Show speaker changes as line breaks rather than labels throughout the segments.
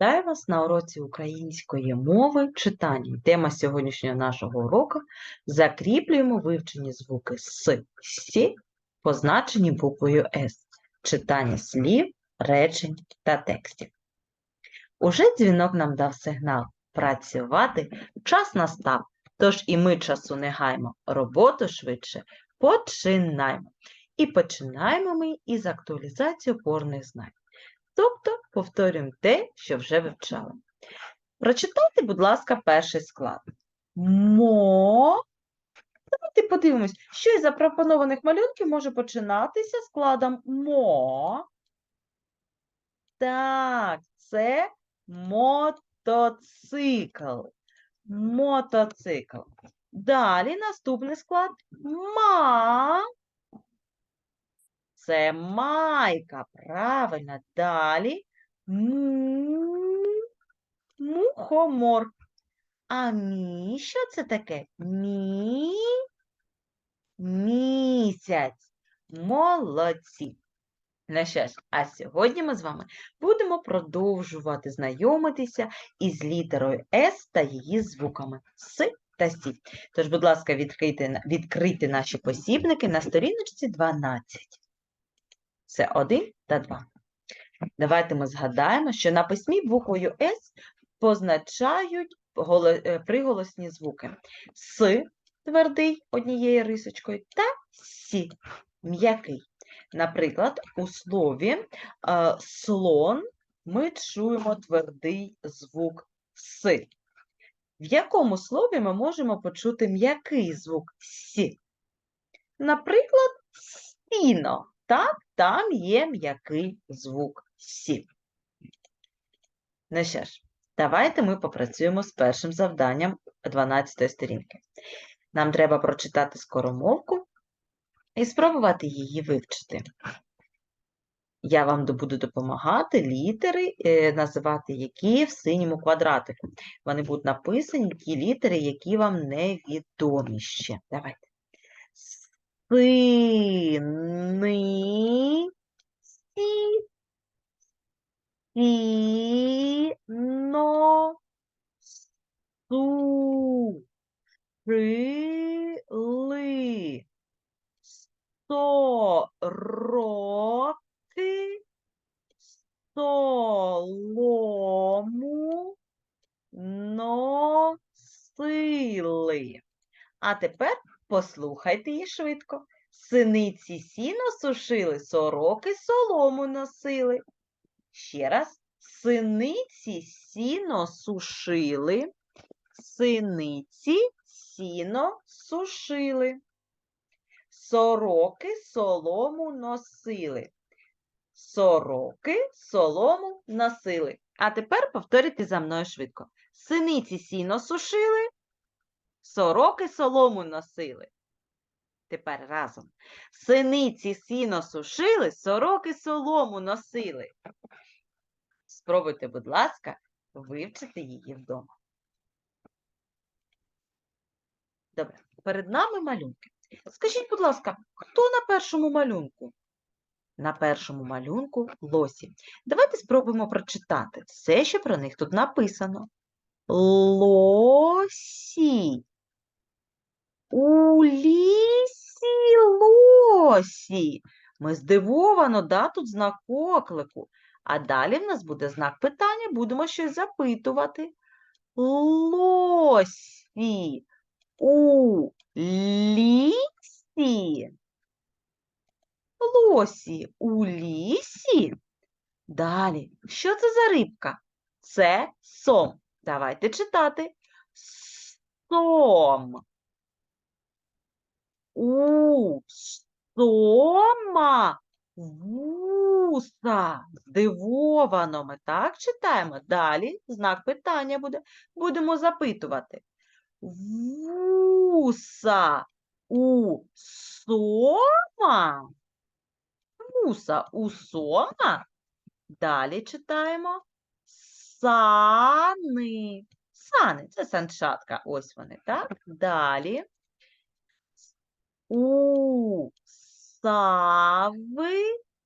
Вітаю вас на уроці української мови читання. Тема сьогоднішнього нашого уроку закріплюємо вивчені звуки С, Сі, позначені буквою С, читання слів, речень та текстів. Уже дзвінок нам дав сигнал працювати, час настав, тож і ми часу не гаймо, роботу швидше починаємо. І починаємо ми із актуалізації опорних знань. Тобто повторюємо те, що вже вивчали. Прочитайте, будь ласка, перший склад. Мо. Давайте подивимось, що із запропонованих малюнків може починатися складом мо. Так, це мотоцикл. Мотоцикл. Далі наступний склад ма. Це майка. Правильно. Далі мухомор. А мі, що це таке? Мі, місяць. Молодці. Ну що ж, а сьогодні ми з вами будемо продовжувати знайомитися із літерою С та її звуками С та Сі. Тож, будь ласка, відкрийте, відкрийте наші посібники на сторіночці 12. Це 1 та 2. Давайте ми згадаємо, що на письмі буквою С позначають е, приголосні звуки. С твердий однією рисочкою та Сі м'який. Наприклад, у слові е, слон ми чуємо твердий звук С. В якому слові ми можемо почути м'який звук Сі? Наприклад, стіно. Так, там є м'який звук Сі. Ну що ж, давайте ми попрацюємо з першим завданням 12 сторінки. Нам треба прочитати скоромовку і спробувати її вивчити. Я вам буду допомагати літери, е, називати які в синьому квадратику. Вони будуть написані ті літери, які вам невідомі ще. Давайте. Сини, сі, сіно, су, рили, сороки, солому, носили. А тепер послухайте її швидко. Синиці сіно сушили, сороки солому носили. Ще раз. Синиці сіно сушили, синиці сіно сушили. Сороки солому носили. Сороки солому носили. А тепер повторюйте за мною швидко. Синиці сіно сушили, сороки солому носили. Тепер разом. Синиці сіно сушили, сороки солому носили. Спробуйте, будь ласка, вивчити її вдома. Добре, перед нами малюнки. Скажіть, будь ласка, хто на першому малюнку? На першому малюнку лосі. Давайте спробуємо прочитати все, що про них тут написано. Лосі. У лісі лосі. Ми здивовано, да, тут знак оклику. А далі в нас буде знак питання, будемо щось запитувати. Лосі. У лісі. Лосі у лісі. Далі, що це за рибка? Це сом. Давайте читати. Сом. У сома вуса. Здивовано ми так читаємо. Далі знак питання буде. Будемо запитувати. Вуса у сома. Вуса у сома. Далі читаємо. Сани. Сани. Це санчатка. Ось вони, так? Далі. У сави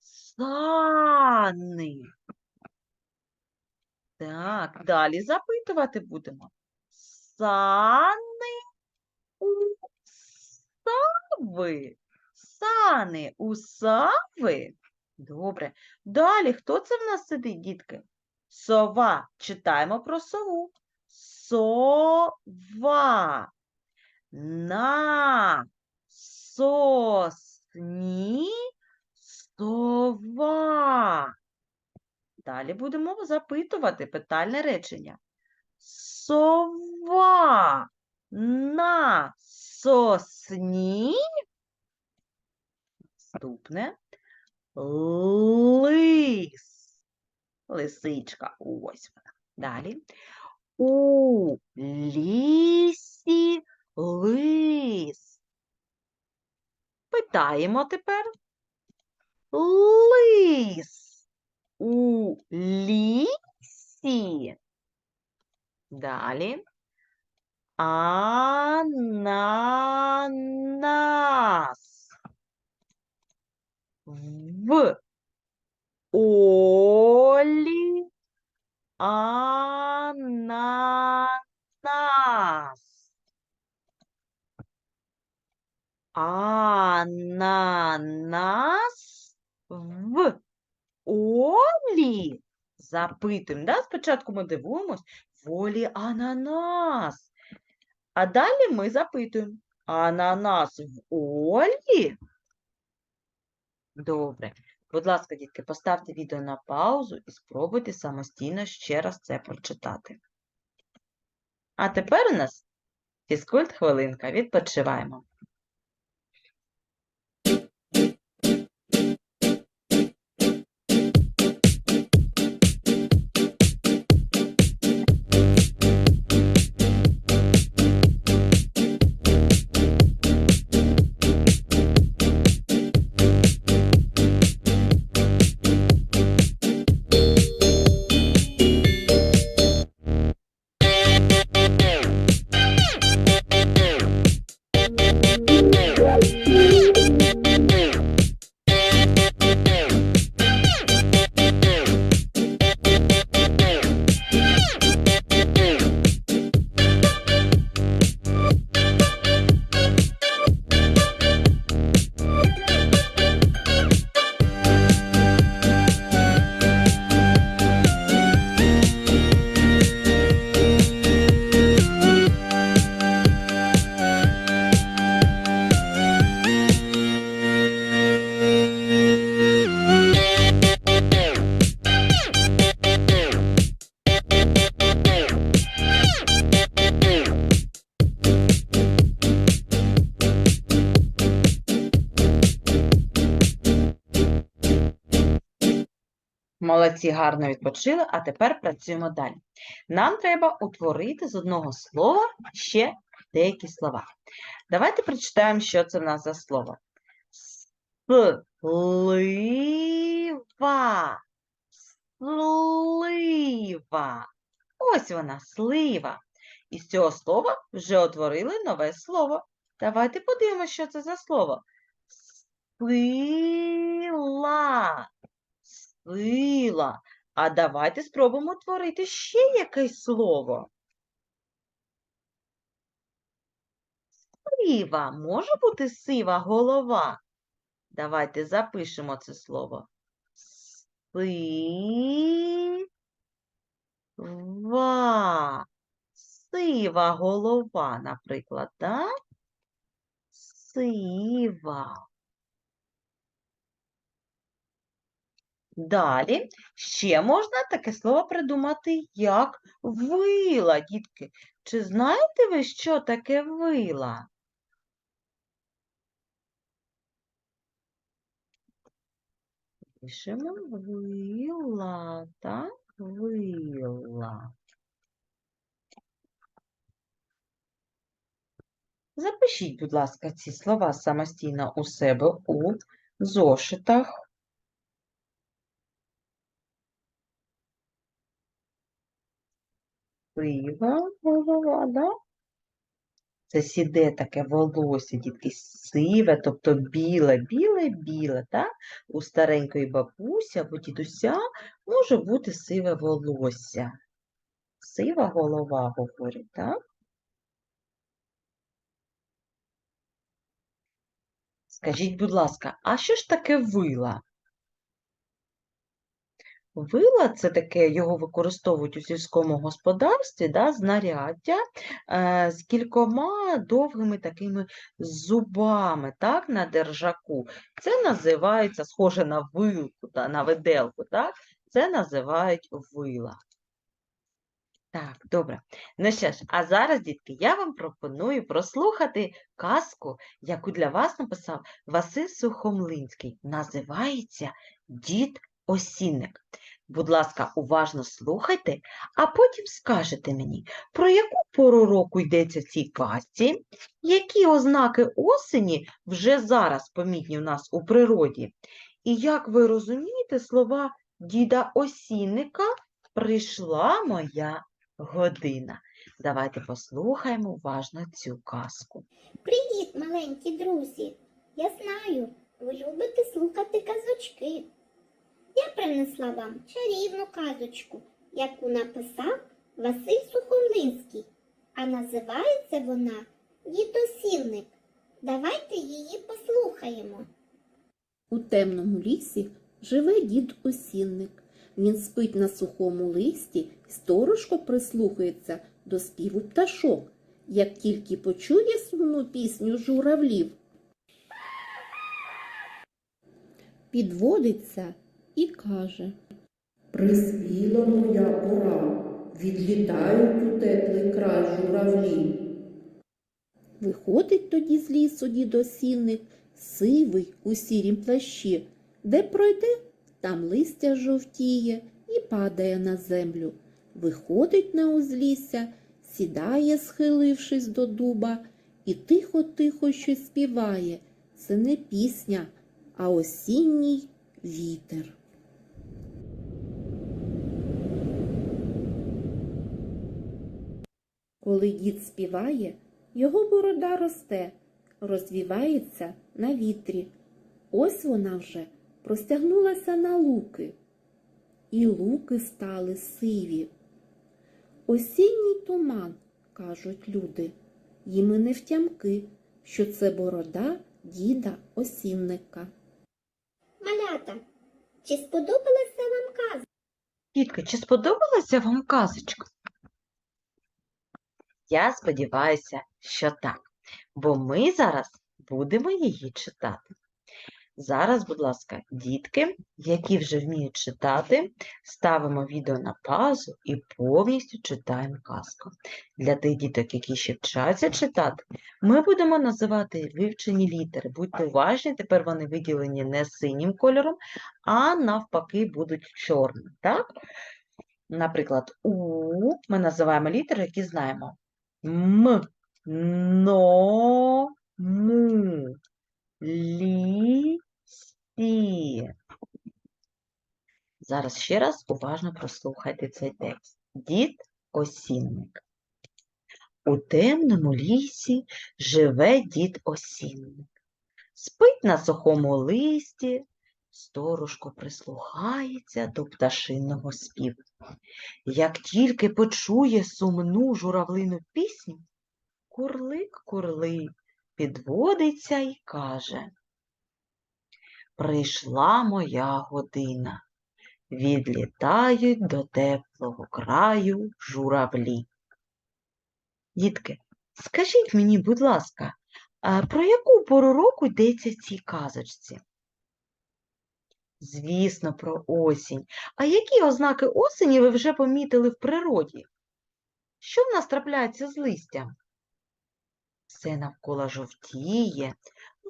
сани. Так, далі запитувати будемо. Сани у сави. Сани у сави. Добре. Далі, хто це в нас сидить, дітки? Сова. Читаємо про сову. Сова. На сосні сова. Далі будемо запитувати питальне речення. Сова на сосні. Наступне. Лис. Лисичка. Ось вона. Далі. У лісі лис. Питаємо тепер. Лис у лісі. Далі. Ананас. В Олі ананас. Ананас в Олі. Запитуємо, да? Спочатку ми дивуємось, в Олі ананас. А далі ми запитуємо, ананас в Олі? Добре. Будь ласка, дітки, поставте відео на паузу і спробуйте самостійно ще раз це прочитати. А тепер у нас фізкульт хвилинка. Відпочиваємо. Молодці, гарно відпочили, а тепер працюємо далі. Нам треба утворити з одного слова ще деякі слова. Давайте прочитаємо, що це в нас за слово. Слива. Слива. Ось вона, слива. І з цього слова вже утворили нове слово. Давайте подивимося, що це за слово. Сила. Сила. А давайте спробуємо утворити ще якесь слово. Сива. Може бути сива голова? Давайте запишемо це слово. Сива. Сива голова, наприклад, так? Сива. Далі ще можна таке слово придумати, як вила, дітки. Чи знаєте ви, що таке вила? Пишемо вила, так? Вила. Запишіть, будь ласка, ці слова самостійно у себе у зошитах. Сива голова, да? Це сіде таке волосся, дітки, сиве, тобто біле, біле, біле, так? У старенької бабусі або дідуся може бути сиве волосся. красива голова, говорять, так? Скажіть, будь ласка, а що ж таке вила? Вила це таке, його використовують у сільському господарстві, да, знаряддя е, з кількома довгими такими зубами, так, на держаку. Це називається, схоже на вилку, та, на виделку, так? Це називають вила. Так, добре. Ну що ж, а зараз, дітки, я вам пропоную прослухати казку, яку для вас написав Василь Сухомлинський. Називається Дід Осінник. Будь ласка, уважно слухайте, а потім скажете мені, про яку пору року йдеться в цій казці, які ознаки осені вже зараз помітні в нас у природі, і як ви розумієте слова діда Осінника «Прийшла моя година». Давайте послухаємо уважно цю казку.
Привіт, маленькі друзі! Я знаю, ви любите слухати казочки. Я принесла вам чарівну казочку, яку написав Василь Сухомлинський, а називається вона Дідосінник. Давайте її послухаємо.
У темному лісі живе дід осінник. Він спить на сухому листі і сторожко прислухається до співу пташок, як тільки почує сумну пісню журавлів. Підводиться і каже
Приспіла моя пора, відлітають у теплий край журавлі.
Виходить тоді з лісу дідосінник, сивий у сірім плащі, де пройде, там листя жовтіє і падає на землю. Виходить на узлісся, сідає, схилившись до дуба, і тихо-тихо щось співає. Це не пісня, а осінній вітер. Коли дід співає, його борода росте, розвівається на вітрі. Ось вона вже простягнулася на луки, і луки стали сиві. Осінній туман, кажуть люди, їм і не втямки, що це борода діда осінника.
Малята, чи сподобалася вам казка?
Дітки, чи сподобалася вам казочка? Я сподіваюся, що так, бо ми зараз будемо її читати. Зараз, будь ласка, дітки, які вже вміють читати, ставимо відео на паузу і повністю читаємо казку. Для тих діток, які ще вчаться читати, ми будемо називати вивчені літери. Будьте уважні, тепер вони виділені не синім кольором, а навпаки будуть чорним. Так? Наприклад, У ми називаємо літери, які знаємо. М, но, му, лі, сі. Зараз ще раз уважно прослухайте цей текст. Дід осінник. У темному лісі живе дід осінник. Спить на сухому листі, сторожко прислухається до пташиного співу. Як тільки почує сумну журавлину пісню, курлик-курлик підводиться і каже Прийшла моя година, відлітають до теплого краю журавлі. Дітки, скажіть мені, будь ласка, про яку пору року йдеться в цій казочці? Звісно, про осінь. А які ознаки осені ви вже помітили в природі? Що в нас трапляється з листям? Все навколо жовтіє,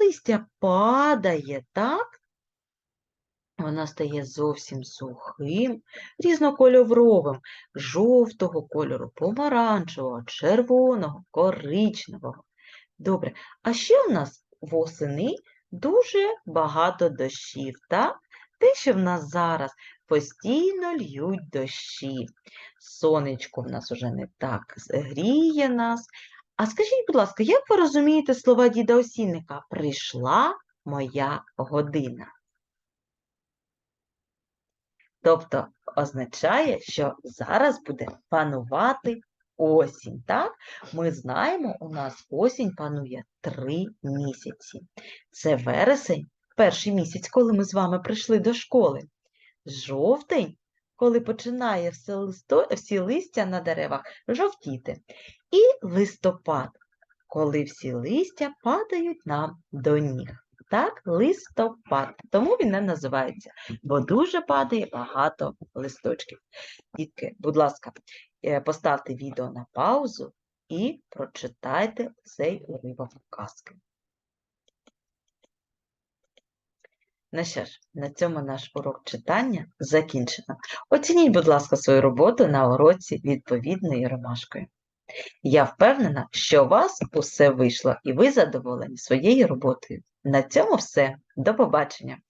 листя падає, так? Воно стає зовсім сухим, різнокольоровим, жовтого кольору, помаранчевого, червоного, коричневого. Добре, а ще в нас восени дуже багато дощів, так? Те, що в нас зараз постійно льють дощі. Сонечко в нас уже не так гріє нас. А скажіть, будь ласка, як ви розумієте слова діда Осінника? Прийшла моя година. Тобто означає, що зараз буде панувати осінь. Так? Ми знаємо, у нас осінь панує три місяці. Це вересень, перший місяць, коли ми з вами прийшли до школи. Жовтень, коли починає все, листо, всі листя на деревах жовтіти. І листопад, коли всі листя падають нам до ніг. Так, листопад. Тому він не називається, бо дуже падає багато листочків. Дітки, будь ласка, е, поставте відео на паузу і прочитайте цей уривок казки. Ну що ж, на цьому наш урок читання закінчено. Оцініть, будь ласка, свою роботу на уроці відповідною ромашкою. Я впевнена, що у вас усе вийшло і ви задоволені своєю роботою. На цьому все. До побачення!